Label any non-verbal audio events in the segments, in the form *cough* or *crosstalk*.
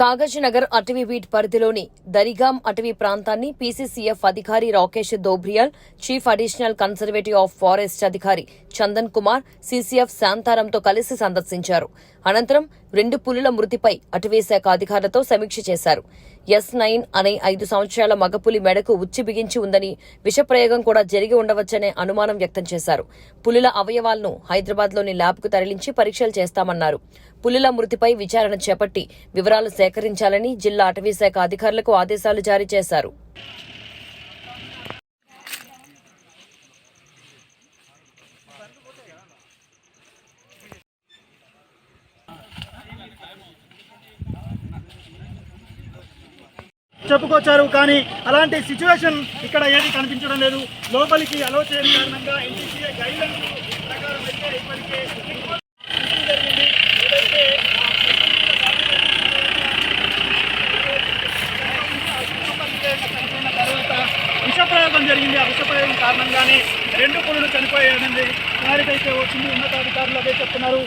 కాగజ్నగర్ అటవీ బీట్ పరిధిలోని దరిగాం అటవీ ప్రాంతాన్ని పీసీసీఎఫ్ అధికారి Rakesh Dobriyal chief additional conservative of forest అధికారి చందన్ కుమార్ సీసీఎఫ్ శాంతారంతో కలిసి సందర్శించారు. అనంతరం రెండు పులుల మృతిపై అటవీశాఖ అధికారులతో సమీక్ష చేశారు. ఎస్ నైన్ అనే ఐదు సంవత్సరాల మగపులి మెడకు ఉచ్చి బిగించి ఉందని విషప్రయోగం కూడా జరిగి ఉండవచ్చనే అనుమానం వ్యక్తం చేశారు. పులుల అవయవాలను హైదరాబాద్లోని ల్యాబ్కు తరలించి పరీక్షలు చేస్తామన్నారు. పులుల మృతిపై విచారణ చేపట్టి వివరాలు సేకరించాలని జిల్లా అటవీశాఖ అధికారులకు ఆదేశాలు జారీ చేశారు. చెప్పుకొచ్చారు కానీ అలాంటి సిచ్యువేషన్ ఇక్కడ ఏది కనిపించడం లేదు. లోపలికి అలో చేయడం కారణంగా ఎన్టీసీఏ గైడ్లైన్స్ ప్రకారం అయితే ఇప్పటికే జరిగింది. విషప్రయోగం ఆ విషప్రయోగం కారణంగానే రెండు పులులు చనిపోయాయని వారికైతే వచ్చింది ఉన్నతాధికారులు అదే చెప్తున్నారు.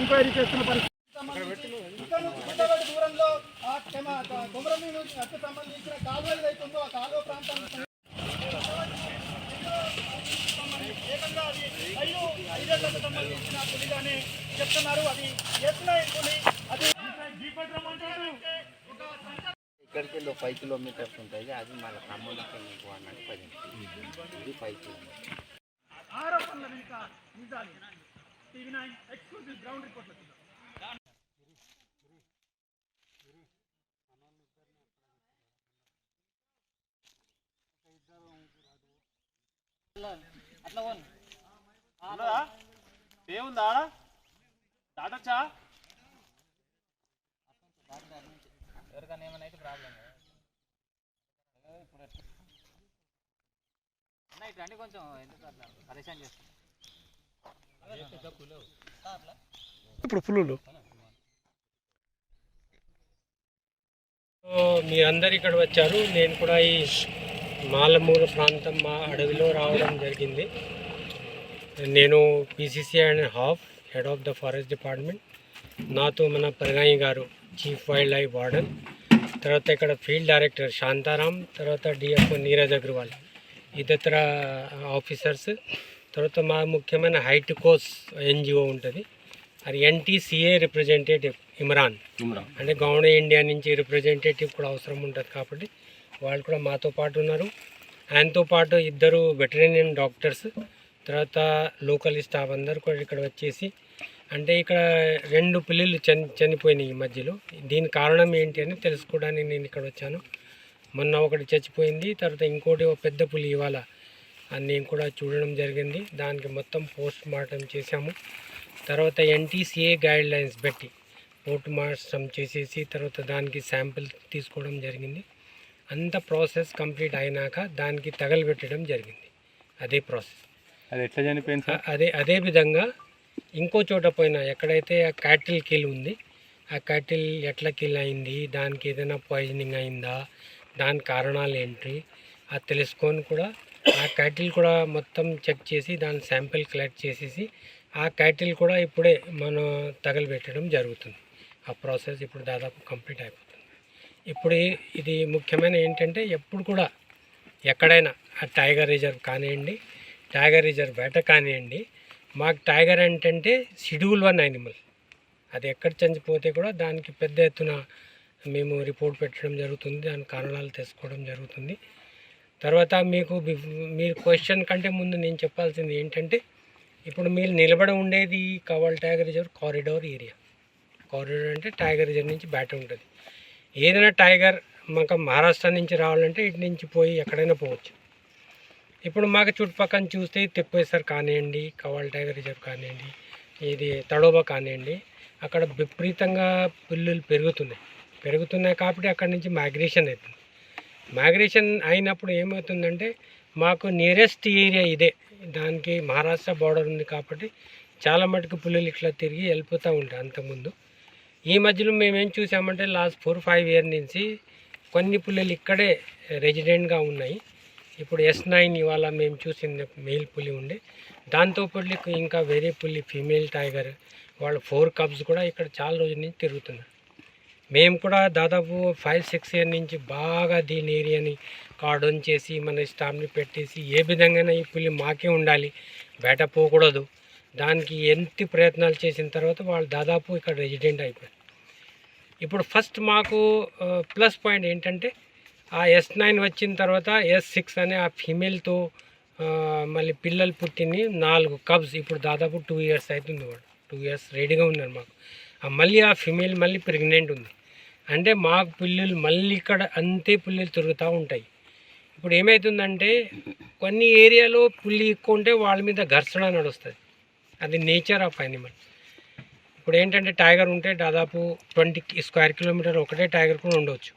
ఎంక్వైరీ చేస్తున్న పరిస్థితి. కొమరమి నుంచి సంబంధించిన కాలువ ఏదైతే ఉందో ఆ కాలువ ప్రాంతానికి ఏకంగా అది ఐదు ఐదేళ్ళకు సంబంధించిన పులిగానే చెప్తున్నారు. అది ఎత్తున పులి? అది ఇక్కడికి వెళ్ళి ఫైవ్ కిలోమీటర్స్ ఉంటుంది. అది ఖమ్మంకి మీకు అన్నట్టు పది ఇది ఫైవ్ కిలోమీటర్స్. ఆరోపణల వెనుక నిజాలు. TV nine exclusive ground report ఏముందా దాటచ్చా? ఎవరికైనా ఏమైనా అయితే ప్రాబ్లం అన్న ఇటు రండి కొంచెం. ఎందుకు అట్లా? పరేషాన్ ఇప్పుడు మీ అందరు ఇక్కడ వచ్చారు. నేను కూడా ఈ మాలమూల ప్రాంతం మా అడవిలో రావడం జరిగింది. నేను PCC and half head of the forest department. నాతో మన పరిగాయి గారు చీఫ్ వైల్డ్ లైఫ్ వార్డెన్. తర్వాత ఇక్కడ ఫీల్డ్ డైరెక్టర్ శాంతారాం తర్వాత డిఎఫ్ఓ నీరజ్ అగర్వాల్ ఇతర ఆఫీసర్స్. తర్వాత మా ముఖ్యమైన హైట్ కోస్ ఎన్జిఓ ఉంటుంది. అది ఎన్టీసీఏ రిప్రజెంటేటివ్ ఇమ్రాన్. అంటే గవర్నమెంట్ ఇండియా నుంచి రిప్రజెంటేటివ్ కూడా అవసరం ఉంటుంది కాబట్టి వాళ్ళు కూడా మాతో పాటు ఉన్నారు. ఆయనతో పాటు ఇద్దరు వెటరేనియన్ డాక్టర్స్ తర్వాత లోకల్ స్టాఫ్ అందరు కూడా ఇక్కడ వచ్చేసి అంటే ఇక్కడ రెండు పిల్లలు చని చనిపోయినాయి ఈ మధ్యలో. దీని కారణం ఏంటి అని తెలుసుకోవడానికి నేను ఇక్కడ వచ్చాను. మొన్న ఒకటి చచ్చిపోయింది తర్వాత ఇంకోటి ఒక పెద్ద పులి ఇవాళ అని నేను కూడా చూడడం జరిగింది. దానికి మొత్తం పోస్ట్ మార్టం చేశాము. తర్వాత ఎన్టీసీఏ గైడ్ లైన్స్ పెట్టి పోస్ట్ మార్టం చేసేసి తర్వాత దానికి శాంపిల్ తీసుకోవడం జరిగింది. అంత ప్రాసెస్ కంప్లీట్ అయినాక దానికి తగలబెట్టడం జరిగింది. అదే ప్రాసెస్. అది ఎట్లా చనిపోయింది సార్? అదే అదే విధంగా ఇంకో చోట పోయినా ఎక్కడైతే ఆ క్యాటిల్ కిల్ ఉంది ఆ క్యాటిల్ ఎట్లా కిల్ అయింది దానికి ఏదైనా పాయిజనింగ్ అయిందా దాని కారణాలు ఏంటి అది తెలుసుకొని కూడా ఆ క్యాటిల్ కూడా మొత్తం చెక్ చేసి దాని శాంపిల్ కలెక్ట్ చేసేసి ఆ క్యాటిల్ కూడా ఇప్పుడే మనం తగలబెట్టడం జరుగుతుంది. ఆ ప్రాసెస్ ఇప్పుడు దాదాపు కంప్లీట్ అయిపోతుంది ఇప్పుడు ఇది ముఖ్యమైన ఏంటంటే ఎప్పుడు కూడా ఎక్కడైనా ఆ టైగర్ రిజర్వ్ కానివ్వండి టైగర్ రిజర్వ్ వేట కానివ్వండి మాకు టైగర్ ఏంటంటే షెడ్యూల్ వన్ యానిమల్ అది ఎక్కడ చనిపోతే కూడా దానికి పెద్ద ఎత్తున మేము రిపోర్ట్ పెట్టడం జరుగుతుంది దాని కారణాలు తెలుసుకోవడం జరుగుతుంది. తర్వాత మీకు మీరు క్వశ్చన్ కంటే ముందు నేను చెప్పాల్సింది ఏంటంటే ఇప్పుడు మీరు నిలబడి ఉండేది Kawal tiger reserve corridor area. Corridor అంటే టైగర్ రిజర్వ్ నుంచి బ్యాట ఉంటుంది. ఏదైనా టైగర్ మాకు మహారాష్ట్ర నుంచి రావాలంటే ఇటు నుంచి పోయి ఎక్కడైనా పోవచ్చు. ఇప్పుడు మాకు చుట్టుపక్కల చూస్తే తెప్పేశ్వర్ కానివ్వండి కవాల్ టైగర్ రిజర్వ్ కానివ్వండి ఇది తడోబా కానివ్వండి అక్కడ విపరీతంగా పిల్లులు పెరుగుతున్నాయి. పెరుగుతున్నాయి కాబట్టి అక్కడి నుంచి మైగ్రేషన్ అవుతుంది. మైగ్రేషన్ అయినప్పుడు ఏమవుతుందంటే మాకు నియరెస్ట్ ఏరియా ఇదే. దానికి మహారాష్ట్ర బార్డర్ ఉంది కాబట్టి చాలా మటుకు పుల్లులు ఇట్లా తిరిగి వెళ్ళిపోతూ ఉంటాయి అంతకుముందు. ఈ మధ్యలో మేమేం చూసామంటే లాస్ట్ ఫోర్ ఫైవ్ ఇయర్ నుంచి కొన్ని పుల్లలు ఇక్కడే రెసిడెంట్గా ఉన్నాయి. ఇప్పుడు ఎస్ నైన్ ఇవాళ మేము చూసింది మేల్ పులి ఉండే. దాంతోపాటు ఇంకా వేరే పులి ఫీమేల్ టైగర్ వాళ్ళ ఫోర్ కబ్స్ కూడా ఇక్కడ చాలా రోజుల నుంచి తిరుగుతున్నారు మేము కూడా దాదాపు ఫైవ్ సిక్స్ ఇయర్ నుంచి బాగా దీని ఏరియాని కార్డన్ చేసి మన స్టాఫ్ని పెట్టేసి ఏ విధంగా ఈ పులి మాకే ఉండాలి. బయట పోకూడదు. దానికి ఎంత ప్రయత్నాలు చేసిన తర్వాత వాళ్ళు దాదాపు ఇక్కడ రెసిడెంట్ అయిపోయారు. ఇప్పుడు ఫస్ట్ మాకు ప్లస్ పాయింట్ ఏంటంటే ఆ ఎస్ నైన్ వచ్చిన తర్వాత ఎస్ సిక్స్ అనే ఆ ఫీమేల్తో మళ్ళీ పిల్లలు పుట్టింది నాలుగు కబ్స్. ఇప్పుడు దాదాపు టూ ఇయర్స్ అవుతుంది వాడు. టూ ఇయర్స్ రెడీగా ఉన్నారు మాకు. ఆ మళ్ళీ ఆ ఫీమేల్ మళ్ళీ ప్రెగ్నెంట్ ఉంది. అంటే మాకు పిల్లలు మళ్ళీ ఇక్కడ అంతే పుల్లలు తిరుగుతూ ఉంటాయి. ఇప్పుడు ఏమవుతుందంటే కొన్ని ఏరియాలో పుల్లి ఎక్కువ ఉంటే వాళ్ళ మీద ఘర్షణ నడుస్తుంది. అది నేచర్ ఆఫ్ యానిమల్. ఇప్పుడు ఏంటంటే టైగర్ ఉంటే దాదాపు ట్వంటీ స్క్వేర్ కిలోమీటర్ ఒకటే టైగర్ కూడా ఉండవచ్చు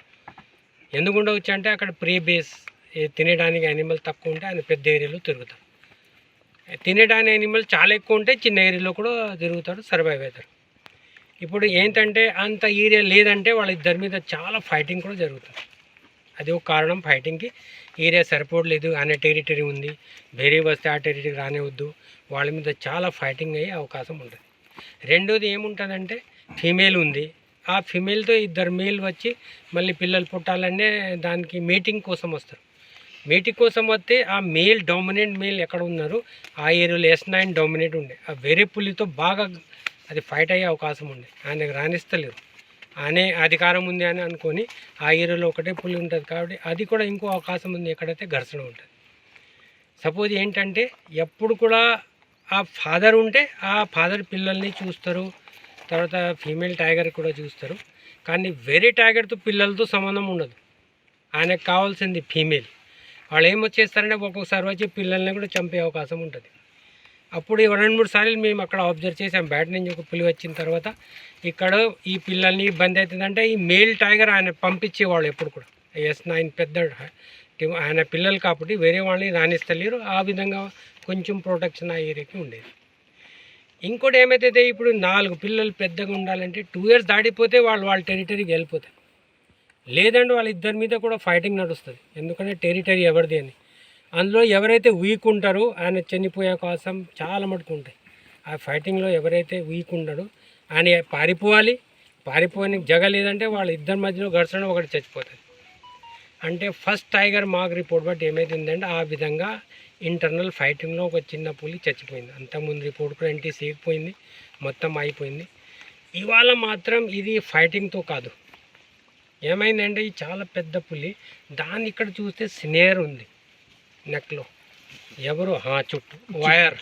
ఎందుకు ఉండవచ్చు అంటే అక్కడ ప్రీ బేస్ ఏ తినేడానికి యానిమల్ తక్కువ ఉంటే ఆయన పెద్ద ఏరియాలో తిరుగుతాడు తినేడానికి యానిమల్ చాలా ఎక్కువ ఉంటే చిన్న ఏరియాలో కూడా తిరుగుతాడు సర్వైవ్ అవుతారు ఇప్పుడు ఏంటంటే అంత ఏరియా లేదంటే వాళ్ళ ఇద్దరి మీద చాలా ఫైటింగ్ కూడా జరుగుతుంది. అది ఒక కారణం ఫైటింగ్కి. ఏరియా సరిపోవట్లేదు అనే టెరిటరీ ఉంది. వేరే వస్తే ఆ టెరిటరీ రానివద్దు. వాళ్ళ మీద చాలా ఫైటింగ్ అయ్యే అవకాశం ఉంటుంది. రెండోది ఏముంటుందంటే ఫీమేల్ ఉంది. ఆ ఫీమేల్తో ఇద్దరు మేల్ వచ్చి మళ్ళీ పిల్లలు పుట్టాలనే దానికి మీటింగ్ కోసం వస్తారు. మీటింగ్ కోసం వస్తే ఆ మేల్ డామినెంట్ మేల్ ఎక్కడ ఉన్నారు? ఆ ఏరియాలో ఎస్ నైన్ డామినెంట్ ఉండే. ఆ వేరే పులితో బాగా అది ఫైట్ అయ్యే అవకాశం ఉంది ఆయనకు రాణిస్తలేరు అనే అధికారం ఉంది అని అనుకొని ఆ ఏరియాలో ఒకటే పులి ఉంటుంది కాబట్టి అది కూడా ఇంకో అవకాశం ఉంది ఎక్కడైతే ఘర్షణ ఉంటుంది. సపోజ్ ఏంటంటే ఎప్పుడు కూడా ఆ ఫాదర్ ఉంటే ఆ ఫాదర్ పిల్లల్ని చూస్తారు తర్వాత ఫీమేల్ టైగర్ కూడా చూస్తారు. కానీ వేరే టైగర్తో పిల్లలతో సంబంధం ఉండదు. ఆయనకు కావాల్సింది ఫీమేల్. వాళ్ళు ఏమొచ్చేస్తారంటే ఒక్కొక్కసారి వచ్చి పిల్లల్ని కూడా చంపే అవకాశం ఉంటుంది. అప్పుడు ఈ రెండు మూడు సార్లు మేము అక్కడ అబ్జర్వ్ చేసాం బయట నుంచి ఒక పులి వచ్చిన తర్వాత ఇక్కడ ఈ పిల్లల్ని ఇబ్బంది అవుతుందంటే ఈ మేల్ టైగర్ ఆయన పంపించేవాళ్ళు ఎప్పుడు కూడా. ఎస్ నైన్ పెద్ద ఆయన పిల్లలు కాబట్టి వేరే వాళ్ళని రాణిస్తలేరు ఆ విధంగా కొంచెం ప్రొటెక్షన్ ఆ ఏరియాకి ఉండేది. ఇంకోటి ఏమైతే ఇప్పుడు నాలుగు పిల్లలు పెద్దగా ఉండాలంటే టూ ఇయర్స్ దాటిపోతే వాళ్ళు వాళ్ళ టెరిటరీకి వెళ్ళిపోతారు. లేదంటే వాళ్ళ ఇద్దరి మీద కూడా ఫైటింగ్ నడుస్తుంది. ఎందుకంటే టెరిటరీ ఎవరిది అని. అందులో ఎవరైతే వీక్ ఉంటారో ఆయన చనిపోయే కోసం చాలా మటుకు ఉంటాయి. ఆ ఫైటింగ్లో ఎవరైతే వీక్ ఉండడో ఆయన పారిపోవాలి. పారిపోయిన జగ లేదంటే వాళ్ళ ఇద్దరి మధ్యలో ఘర్షణ ఒకటి చచ్చిపోతుంది. అంటే ఫస్ట్ టైగర్ మాకు రిపోర్ట్ బట్టి ఏమైతుందంటే ఆ విధంగా ఇంటర్నల్ ఫైటింగ్లో ఒక చిన్న పులి చచ్చిపోయింది. అంతకుముందు రిపోర్ట్ కూడా ఎన్టీ సేకపోయింది మొత్తం అయిపోయింది. ఇవాళ మాత్రం ఇది ఫైటింగ్తో కాదు. ఏమైందంటే ఇది చాలా పెద్ద పులి దాన్ని ఇక్కడ చూస్తే స్నేర్ ఉంది. నెక్లో. ఎవరు? హా చుట్టూ. వైర్.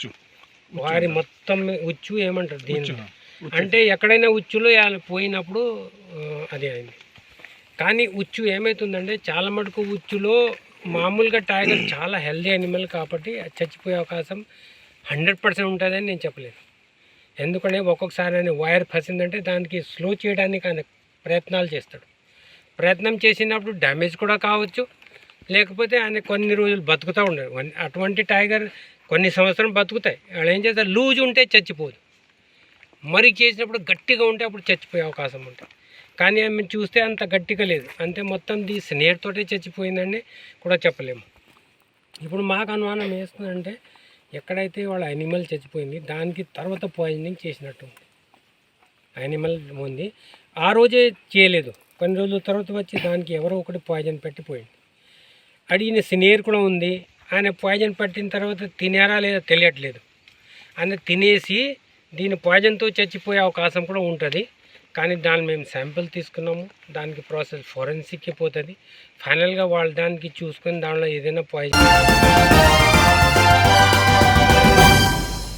వారి మొత్తం ఉచ్చు ఏమంటారు దీన్ని? అంటే ఎక్కడైనా ఉచ్చులో పోయినప్పుడు అది అయింది. కానీ ఉచ్చు ఏమవుతుందంటే చాలా మటుకు ఉచ్చులో మామూలుగా టైగర్ *clears throat* చాలా హెల్దీ అనిమల్ కాబట్టి చచ్చిపోయే అవకాశం హండ్రెడ్ పర్సెంట్ ఉంటుందని నేను చెప్పలేను ఎందుకంటే ఒక్కొక్కసారి ఆయన వైర్ ఫసిందంటే దానికి స్లో చేయడానికి ఆయన ప్రయత్నాలు చేస్తాడు. ప్రయత్నం చేసినప్పుడు డ్యామేజ్ కూడా కావచ్చు లేకపోతే ఆయన కొన్ని రోజులు బతుకుతూ ఉండరు అటువంటి టైగర్ కొన్ని సంవత్సరం బతుకుతాయి. వాళ్ళు ఏం చేస్తారు? లూజ్ ఉంటే చచ్చిపోదు. మరి చేసినప్పుడు గట్టిగా ఉంటే అప్పుడు చచ్చిపోయే అవకాశం ఉంటుంది. కానీ ఆమె చూస్తే అంత గట్టిగా లేదు. అంతే మొత్తం దీ స్నేహితోటే చచ్చిపోయిందని కూడా చెప్పలేము. ఇప్పుడు మాకు అనుమానం వేస్తుందంటే ఎక్కడైతే వాళ్ళ యానిమల్ చచ్చిపోయింది దానికి తర్వాత పాయిజనింగ్ చేసినట్టు ఉంది. యానిమల్ ఉంది. ఆ రోజే చేయలేదు. కొన్ని రోజుల తర్వాత వచ్చి దానికి ఎవరో ఒకటి పాయిజన్ పెట్టిపోయింది అడిగిన సినేర్ కూడా ఉంది. ఆయన పాయిజన్ పట్టిన తర్వాత తినారా లేదా తెలియట్లేదు. ఆయన తినేసి దీని పాయిజన్తో చచ్చిపోయే అవకాశం కూడా ఉంటుంది. కానీ దాన్ని మేము శాంపిల్ తీసుకున్నాము. దానికి ప్రాసెస్ ఫోరెన్సిక్కి పోతుంది. ఫైనల్గా వాళ్ళు దానికి చూసుకొని దానిలో ఏదైనా పాయిజన్